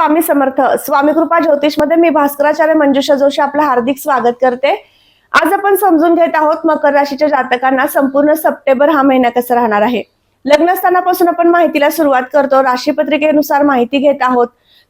स्वामी समर्थ स्वामी कृपा ज्योतिषमध्ये मी भास्कराचार्य मंजुषा जोशी आपलं हार्दिक स्वागत करते. आज आपण समजून घेत आहोत मकर राशीच्या जातकांना संपूर्ण सप्टेंबर हा महिना कसा राहणार आहे? लग्नस्थानापासून आपण माहितीला सुरुवात करतो राशीपत्रिकेनुसार माहिती घेत आहोत.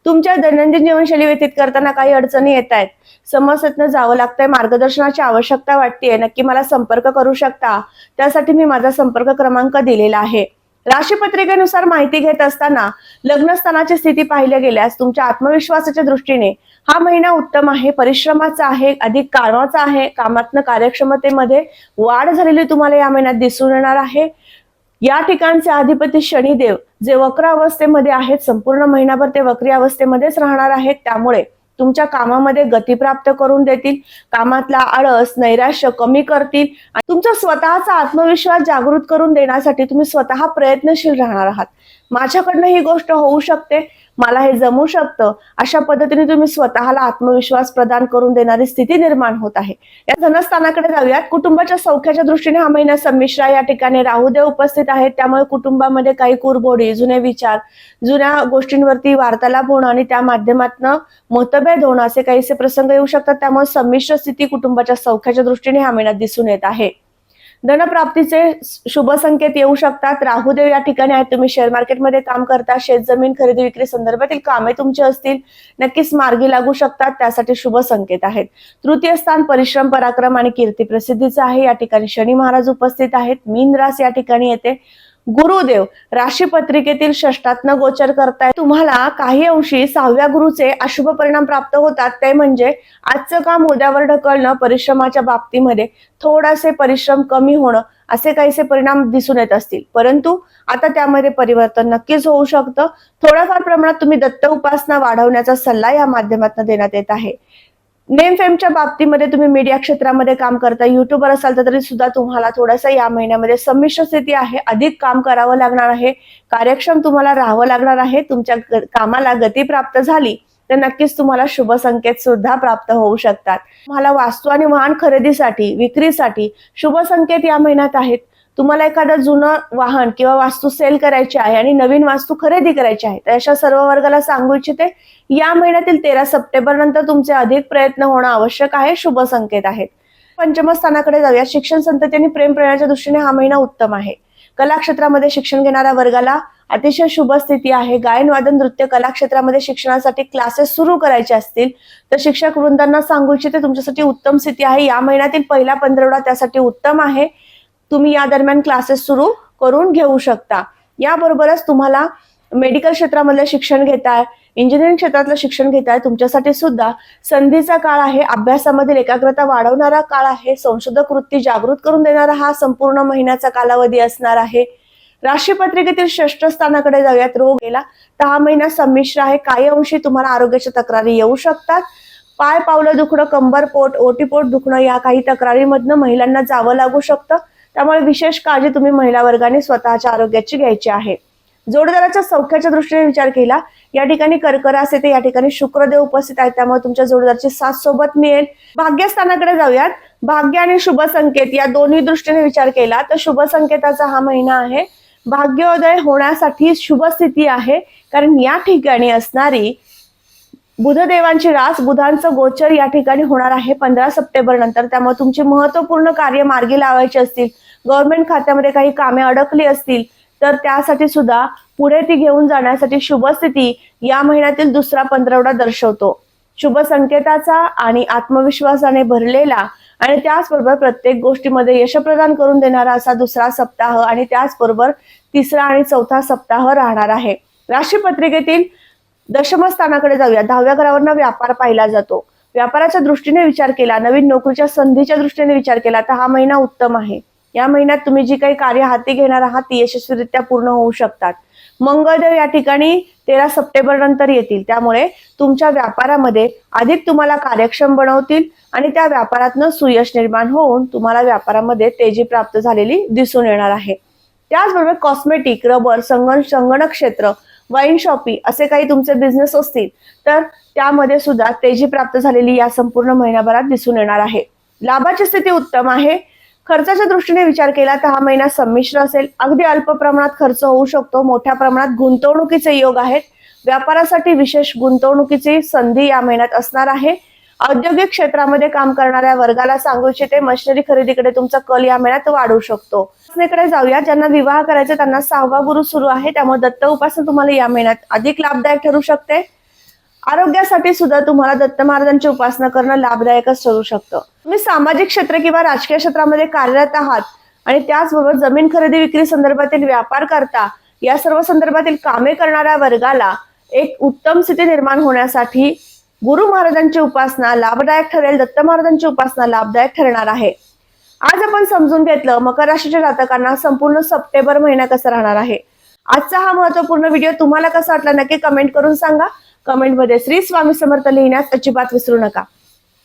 तुमच्या दैनंदिन जीवनशैली व्यतीत करताना काही अडचणी येत आहेत. समस्येतनं जावं लागतंय मार्गदर्शनाची आवश्यकता वाटतेय नक्की मला संपर्क करू शकता. त्यासाठी मी माझा संपर्क क्रमांक दिलेला आहे. राशीपत्रिकेनुसार माहिती घेत असताना लग्नस्थानाची स्थिती पाहिल्या गेल्यास तुमच्या आत्मविश्वासाच्या दृष्टीने हा महिना उत्तम आहे परिश्रमाचा आहे अधिक कामाचा आहे कामातन कार्यक्षमतेमध्ये वाढ झालेली तुम्हाला या महिन्यात दिसून येणार आहे. या ठिकाणचे अधिपती शनिदेव जे वक्र अवस्थेमध्ये आहेत संपूर्ण महिनाभर ते वक्री अवस्थेमध्येच राहणार आहेत. त्यामुळे तुमच्या कामामध्ये गती प्राप्त करून देतील कामातला आळस नैराश्य कमी करतील आणि तुमचा स्वतःचा आत्मविश्वास जागृत करून देण्यासाठी तुम्ही स्वतः प्रयत्नशील राहणार आहात. माझ्याकडनं ही गोष्ट होऊ शकते. मला हे जमू शकतं? अशा पद्धतीने तुम्ही स्वतःला आत्मविश्वास प्रदान करून देणारी स्थिती निर्माण होत आहे. या धनस्थानाकडे जाऊयात. कुटुंबाच्या सौख्याच्या दृष्टीने हा महिना संमिश्रा या ठिकाणी राहुदेव उपस्थित आहेत. त्यामुळे कुटुंबामध्ये काही कुरबोडी जुने विचार जुन्या गोष्टींवरती वार्तालाप होणं आणि त्या माध्यमातनं मतभेद होणं असे काहीसे प्रसंग येऊ शकतात. त्यामुळे संमिश्र स्थिती कुटुंबाच्या सौख्याच्या दृष्टीने हा महिन्यात दिसून येत आहे. धनप्राप्तीचे शुभ संकेत येऊ शकतात. राहुदेव या ठिकाणी आहेत. तुम्ही शेअर मार्केटमध्ये काम करता. शेत जमीन खरेदी विक्री संदर्भातील कामे तुमची असतील. नक्कीच मार्गी लागू शकतात. त्यासाठी शुभ संकेत आहेत. तृतीय स्थान परिश्रम पराक्रम आणि कीर्ती प्रसिद्धीचं आहे. या ठिकाणी शनी महाराज उपस्थित आहेत. मीन रास या ठिकाणी येते. गुरुदेव राशी पत्रिकेतील षष्टातनं गोचर करताय. तुम्हाला काही अंशी सहाव्या गुरुचे अशुभ परिणाम प्राप्त होतात. ते म्हणजे आजचं काम उद्यावर ढकलणं परिश्रमाच्या बाबतीमध्ये. थोडासे परिश्रम कमी होणं असे काहीसे परिणाम दिसून येत असतील. परंतु आता त्यामध्ये परिवर्तन नक्कीच होऊ शकतं. थोड्याफार प्रमाणात तुम्ही दत्त उपासना वाढवण्याचा सल्ला या माध्यमातून देण्यात येत आहे. नेम फेमच्या बाबतीमध्ये तुम्ही मीडिया क्षेत्रामध्ये काम करता युट्यूबर असाल तर तरी सुद्धा तुम्हाला थोडासा या महिन्यामध्ये संमिश्र स्थिती आहे. अधिक काम करावं लागणार आहे कार्यक्षम तुम्हाला राहावं लागणार आहे तुमच्या कामाला गती प्राप्त झाली तर नक्कीच तुम्हाला शुभ संकेत सुद्धा प्राप्त होऊ शकतात. तुम्हाला वास्तू आणि वाहन खरेदीसाठी विक्रीसाठी शुभ संकेत या महिन्यात आहेत. तुम्हाला एखादं जुनं वाहन किंवा वास्तू सेल करायची आहे आणि नवीन वास्तू खरेदी करायची आहे तर अशा सर्व वर्गाला सांगू इच्छिते या महिन्यातील तेरा सप्टेंबर नंतर तुमचे अधिक प्रयत्न होणं आवश्यक आहे शुभ संकेत आहेत. पंचम स्थानाकडे जाऊया. शिक्षण संतती आणि प्रेम प्रेरणाच्या दृष्टीने हा महिना उत्तम आहे. कला क्षेत्रामध्ये शिक्षण घेणाऱ्या वर्गाला अतिशय शुभ स्थिती आहे. गायन वादन नृत्य कला क्षेत्रामध्ये शिक्षणासाठी क्लासेस सुरू करायचे असतील तर शिक्षक वृंदांना सांगू इच्छिते तुमच्यासाठी उत्तम स्थिती आहे. या महिन्यातील पहिला पंधरवडा त्यासाठी उत्तम आहे. तुम्ही या दरम्यान क्लासेस सुरू करून घेऊ शकता. याबरोबरच तुम्हाला मेडिकल क्षेत्रामधलं शिक्षण घेताय इंजिनिअरिंग क्षेत्रातलं शिक्षण घेताय तुमच्यासाठी सुद्धा संधीचा काळ आहे. अभ्यासामधील एकाग्रता वाढवणारा काळ आहे. संशोधक वृत्ती जागृत करून देणारा हा संपूर्ण महिन्याचा कालावधी असणार आहे. राशीपत्रिकेतील श्रेष्ठ स्थानाकडे जाऊयात. रोग गेला तर हा महिना संमिश्र आहे. काही अंशी तुम्हाला आरोग्याच्या तक्रारी येऊ शकतात. पाय पावलं दुखणं कंबर पोट ओटीपोट दुखणं या काही तक्रारीमधनं महिलांना जावं लागू शकतं. त्यामुळे विशेष काळजी तुम्ही महिला वर्गाने स्वतःच्या आरोग्याची घ्यायची आहे. जोडदाराच्या सौख्याच्या दृष्टीने विचार केला या ठिकाणी कर्करास येते या ठिकाणी शुक्रदेव उपस्थित आहेत त्यामुळे तुमच्या जोडदारची साथ सोबत मिळेल. भाग्यस्थानाकडे जाऊयात. भाग्य आणि शुभ संकेत या दोन्ही दृष्टीने विचार केला तर शुभ संकेताचा हा महिना आहे. भाग्योदय होण्यासाठी शुभ स्थिती आहे कारण या ठिकाणी असणारी बुधदेवांची रास बुधांचं गोचर या ठिकाणी होणार आहे. पंधरा सप्टेंबर नंतर त्यामुळे तुमचे महत्त्वपूर्ण कार्य मार्गी लावायचे असतील. गव्हर्नमेंट खात्यामध्ये काही कामे अडकली असतील तर त्यासाठी सुद्धा पुढे ती घेऊन जाण्यासाठी शुभ स्थिती या महिन्यातील दुसरा पंधरवडा दर्शवतो. शुभ संकेताचा आणि आत्मविश्वासाने भरलेला आणि त्याचबरोबर प्रत्येक गोष्टीमध्ये यश प्रदान करून देणारा असा दुसरा सप्ताह आणि त्याचबरोबर तिसरा आणि चौथा सप्ताह राहणार आहे. राशीपत्रिकेतील दशमस्थानाकडे जाऊया. दहाव्या घरावरनं व्यापार पाहिला जातो. व्यापाराच्या दृष्टीने विचार केला नवीन नोकरीच्या संधीच्या दृष्टीने विचार केला तर हा महिना उत्तम आहे. या महिन्यात तुम्ही जी काही कार्य हाती घेणार आहात ती यशस्वीरित्या पूर्ण होऊ शकतात. मंगळदेव या ठिकाणी तेरा सप्टेंबर नंतर येतील. त्यामुळे तुमच्या व्यापारामध्ये अधिक तुम्हाला कार्यक्षम बनवतील आणि त्या व्यापारातनं सुयश निर्माण होऊन तुम्हाला व्यापारामध्ये तेजी प्राप्त झालेली दिसून येणार आहे. त्याचबरोबर कॉस्मेटिक रबर संगण संगणक क्षेत्र वाईन शॉपी असे काही तुमचे बिझनेस असतील तर त्यामध्ये सुद्धा तेजी प्राप्त झालेली या संपूर्ण महिन्याभरात दिसून येणार आहे. लाभाची स्थिती उत्तम आहे. खर्चाच्या दृष्टीने विचार केला तर हा महिना संमिश्र असेल. अगदी अल्प प्रमाणात खर्च होऊ शकतो. मोठ्या प्रमाणात गुंतवणुकीचे योग आहेत. व्यापारासाठी विशेष गुंतवणुकीची संधी या महिन्यात असणार आहे. औद्योगिक क्षेत्रामध्ये काम करणाऱ्या वर्गाला सांगू इच्छिते मशिनरी खरेदीकडे तुमचा कल या महिन्यात वाढू शकतो. उपासनेकडे जाऊया ज्यांना विवाह करायचा त्यांना सहावा गुरु सुरू आहे त्यामुळे दत्त उपासना तुम्हाला या महिन्यात अधिक लाभदायक ठरू शकते. आरोग्यासाठी सुद्धा तुम्हाला दत्त महाराजांची उपासना करणं लाभदायकच ठरू शकतं. तुम्ही सामाजिक क्षेत्र किंवा राजकीय क्षेत्रामध्ये कार्यरत आहात आणि त्याचबरोबर जमीन खरेदी विक्री संदर्भातील व्यापार करता या सर्व संदर्भातील कामे करणाऱ्या वर्गाला एक उत्तम स्थिती निर्माण होण्यासाठी गुरु महाराजांची उपासना लाभदायक ठरेल दत्त महाराजांची उपासना लाभदायक ठरणार आहे. आज आपण समजून घेतलं मकर राशीच्या जातकांना संपूर्ण सप्टेंबर महिना कसा राहणार आहे? आजचा हा महत्त्वपूर्ण व्हिडिओ तुम्हाला कसा वाटला नक्की कमेंट करून सांगा. कमेंटमध्ये श्री स्वामी समर्थ लिहिण्यास अजिबात विसरू नका.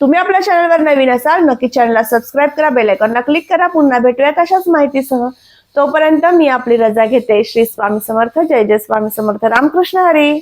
तुम्ही आपल्या चॅनलवर नवीन असाल नक्की चॅनलला सबस्क्राईब करा बेलायकॉनला क्लिक करा पुन्हा भेटूयात अशाच माहितीसह. तोपर्यंत मी आपली रजा घेते. श्री स्वामी समर्थ जय जय स्वामी समर्थ रामकृष्ण हरी.